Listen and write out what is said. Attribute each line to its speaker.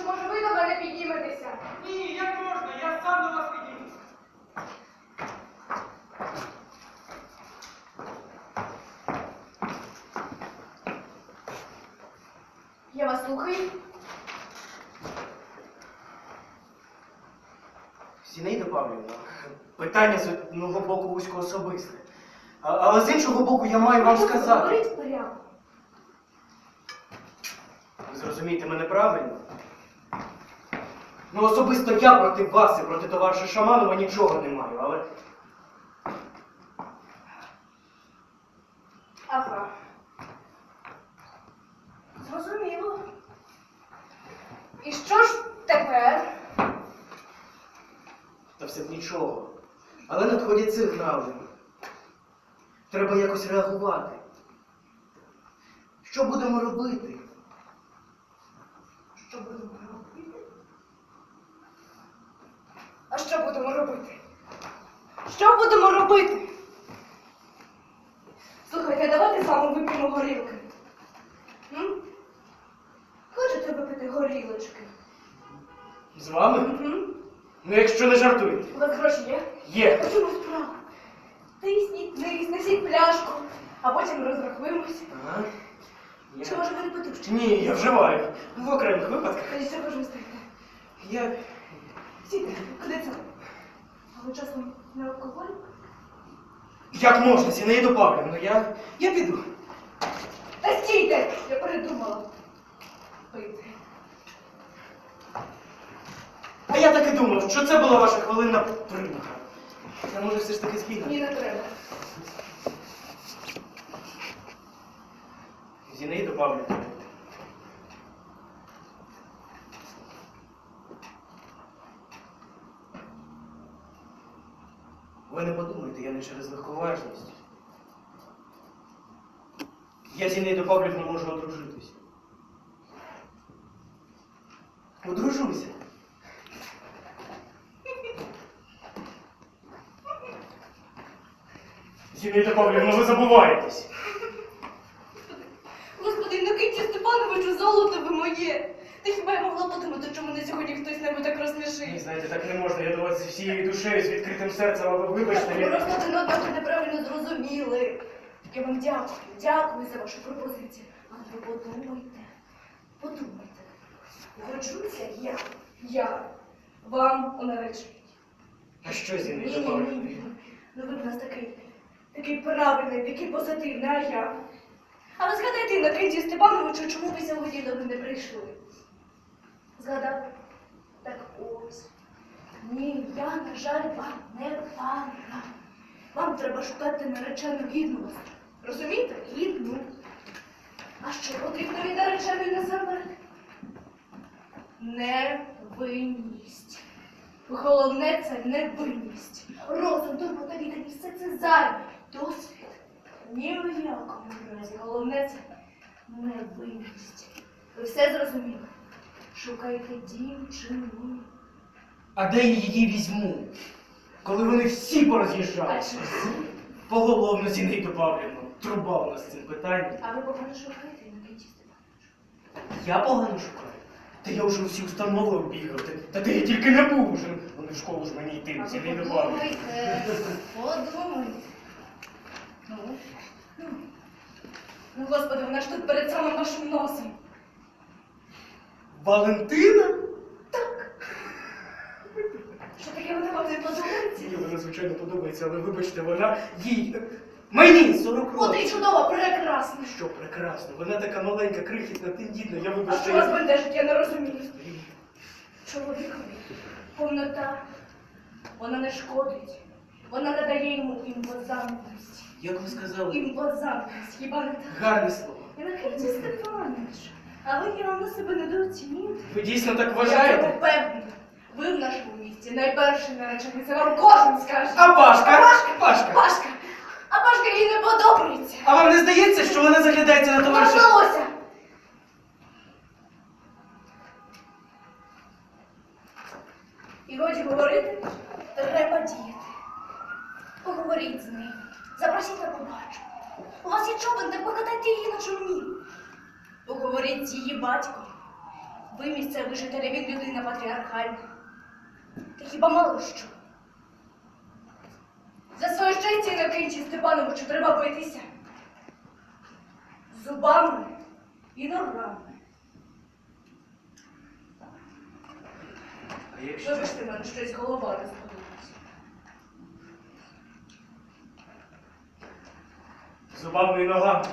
Speaker 1: Чи може ви до мене підніметеся?
Speaker 2: Ні, як можна, я сам до
Speaker 1: вас піднімуся. Я вас слухаю.
Speaker 2: Зінаїда Павлівна, питання з одного боку вузько особисте. Але з іншого боку, я маю вам ну, сказати.
Speaker 1: Говоріть прямо.
Speaker 2: Ви зрозумієте мене правильно? Ну, особисто я проти вас і проти товариша Шаманова нічого не маю, але.
Speaker 1: Ага. Зрозуміло. І що ж тепер?
Speaker 2: Та все б нічого. Але надходять сигнали. Треба якось реагувати. Що будемо робити?
Speaker 1: Що будемо робити? А що будемо робити? Що будемо робити? Слухайте, давайте з вами вип'ємо горілки. М? Хочете випити горілочки?
Speaker 2: З вами?
Speaker 1: Угу.
Speaker 2: Ну, якщо не жартуєте.
Speaker 1: У вас гроші є?
Speaker 2: Є.
Speaker 1: А чому справа? Тисніть, несіть пляшку, а потім розрахуємося.
Speaker 2: Ага.
Speaker 1: Чи може ви не?
Speaker 2: Ні, я вживаю. В окремих випадках.
Speaker 1: Тоді що ж стоїте?
Speaker 2: Я.
Speaker 1: Сідайте, куди це? Часом не алкоголь?
Speaker 2: Як можна, Зінаїду Павлівну, я. Я піду.
Speaker 1: Та стійте! Я передумала. Пити.
Speaker 2: А я так і думав, що це була ваша хвилинна примха. Я може все ж таки збігати.
Speaker 1: Ні, не треба.
Speaker 2: Зінаїду Павлівну. Ви не подумайте, я не через легковажність. Я Зінаїду Павлівну можу одружитись. Одружуся. Зінаїда Павлівна, ви забуваєтесь.
Speaker 1: Господи, Інокентій Степановичу, золото ви моє! Та хіба я могла подумати, що мене сьогодні хтось небудь так
Speaker 2: Ні,
Speaker 1: розсмішив?
Speaker 2: знаєте, так не можна. Я до вас зі всією душею, з відкритим серцем, а ви вибачте.
Speaker 1: Ви
Speaker 2: Я...
Speaker 1: просто один одного неправильно зрозуміли. Я вам дякую, дякую за вашу пропозицію. Але ви подумайте, подумайте. Годжуся я, я вам у.
Speaker 2: А що
Speaker 1: Ні,
Speaker 2: Зінаїда
Speaker 1: ні, ні.
Speaker 2: Павлівна?
Speaker 1: Ну ви в нас такий, такий правильний, такий позитивний, а я. А ви згадайте, Інокентію Степановичу, чому ви сьогодні до мене прийшли? Згадав? Так ось. Ні, я, на жаль, вам не пара. Вам треба шукати наречену гідну. Розумієте? Гідну. А що потрібно від нареченої насамперед? Невинність. Головне це невинність. Розум, турбота, відданість, все це зайве. Досвід. Ні в якому разі. Головне це невинність. Ви все зрозуміли? Шукайте дівчину.
Speaker 2: А де я її візьму? Коли вони всі пороз'їжджаються. Поголовно Зінаїду Павлівну. Труба у нас з цим питанням.
Speaker 1: А ви погано шукаєте на кінці Степановичу?
Speaker 2: Я погано шукаю. Та я вже всі установи обігав. Та, та де я тільки не був уже. Вони в школу ж мені йти, Зінаїду Павлівну.
Speaker 1: подумайте, подумайте. Ну, ну. Ну, господи, вона ж тут перед самим нашим носом.
Speaker 2: Валентина? Так.
Speaker 1: Що таке вона вам не подобається?
Speaker 2: Мені вона, звичайно, подобається, але вибачте, вона їй. Мені 40
Speaker 1: От і
Speaker 2: років.
Speaker 1: чудово, прекрасно.
Speaker 2: Що прекрасно, вона така маленька, крихітна, тендітна, я
Speaker 1: А
Speaker 2: вибачте.
Speaker 1: що вас бентежить, я не розумію. Чоловікові повнота, вона не шкодить. Вона надає йому імпозантність.
Speaker 2: Як ви сказали?
Speaker 1: Імпозантність, хіба не так?
Speaker 2: Гарне слово.
Speaker 1: Інокентій Степанович, а ви явно себе недооцінюєте?
Speaker 2: Ви дійсно так
Speaker 1: Я
Speaker 2: вважаєте?
Speaker 1: впевнена, ви в нашому місті найперший наречений, це вам кожен скаже.
Speaker 2: А Пашка?
Speaker 1: А Пашка?
Speaker 2: Пашка.
Speaker 1: Пашка! А Пашка їй не подобається.
Speaker 2: А вам не здається, що вона заглядається на товариша?
Speaker 1: здалося. І годі говорити, треба діяти. Поговоріть з нею. Запросіть на побачення. У вас є чоботи, покатайте її на човні бо говорить її батько. Ви місцевий житель, він людина патріархальна. Та хіба мало що? За своє щастя Інокентій Степановичу треба битися. Зубами і ногами.
Speaker 2: А якщо
Speaker 1: ж ти мене щось голова не розподобається?
Speaker 2: Зубами і ногами.